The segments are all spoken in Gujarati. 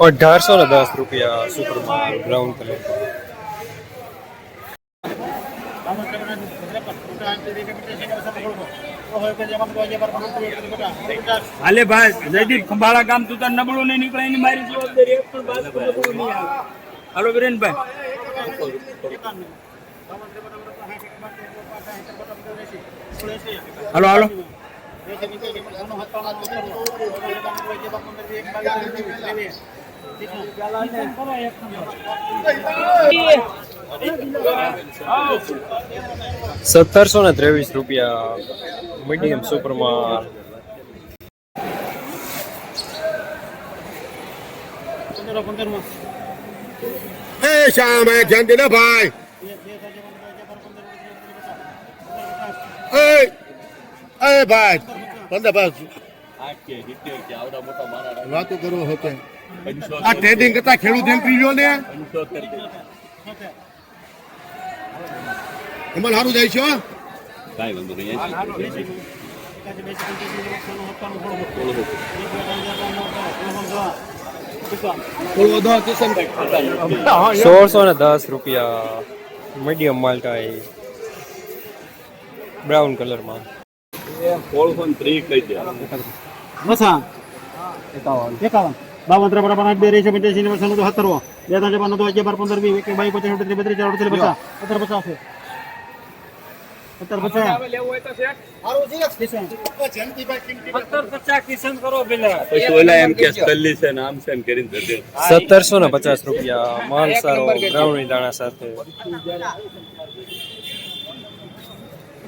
અઢારસો ને દસ રૂપિયા સુપરમાં બ્રાઉન કલર હાલે ભાઈ જયદીપ ખંભાળા ગામ તું તાર નબળું નહીં નીકળે એની મારી જવાબદારી એક પણ બાજુ નબળું નહીં આવે હાલો વિરેનભાઈ હાલો હાલો. સત્તરસો ને ત્રેવીસ રૂપિયા મીડિયમ સુપરમાં એ શ્યામ એ ધ્યાન દે ભાઈ. એ ભાઈ પંદર પાંચ વાતો કરો હતો આ ટ્રેડિંગ કરતા ખેડૂત એમ પી ને? એમાં સારું જાય છે હો. થોડું વધો સોળસો ને દસ રૂપિયા મીડિયમ માલ્ટા એ બ્રાઉન કલરમાં બાવન ત્રણ આઠ બે રહી છે પંચ્યાસી નવ સત્તર સત્તરવો બે ત્રણ પાંચ નવ અગિયાર પંદર વીસ એક બાવીસ પચાસ અડત્રીસ બત્રીસ ચાર અડત્રીસ પચાસ સત્તર પચાસ સત્તર પચાસ. સત્તરસો ને પચાસ રૂપિયા, માલ સારો, બ્રાઉની દાણા સાથે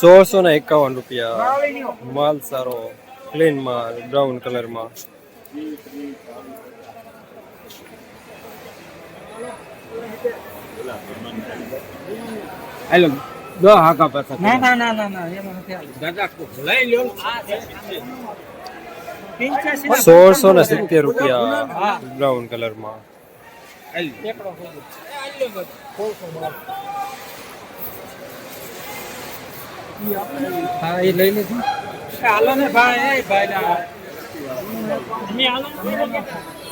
સોળસો ને એકાવન રૂપિયા. માલ સારો. ક્લીન માલ બ્રાઉન કલરમાં હેલો દો હાકા પાછા ના ના ના ના ના એમાં નથી આવ્યું. સોળસો ને સિત્તેર રૂપિયા. બ્રાઉન કલરમાં હા એ લઈ લેજો. હાલો ને ભાઈ એ ભાઈ ના.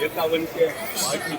એકાવન કે બાકી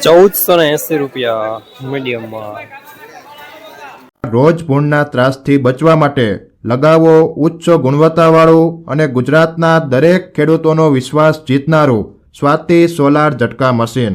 ચૌદસો ને એસી રૂપિયા મીડિયમમાં. રોજ ભૂણના ત્રાસથી બચવા માટે લગાવો ઉચ્ચ ગુણવત્તાવાળું અને ગુજરાતના દરેક ખેડૂતોનો વિશ્વાસ જીતનારું સ્વાતિ સોલાર ઝટકા મશીન.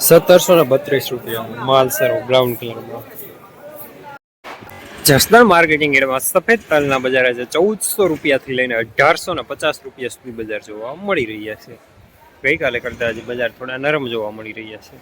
સત્તરસો ને બત્રીસ રૂપિયા માલ સારો બ્રાઉન કલરમાં જસદણ માર્કેટિંગ એરિયામાં સફેદ તલના બજાર છે ચૌદસો રૂપિયાથી લઈને અઢારસો ને પચાસ રૂપિયા સુધી બજાર જોવા મળી રહ્યા છે. ગઈકાલે કરતા આજે બજાર થોડા નરમ જોવા મળી રહ્યા છે.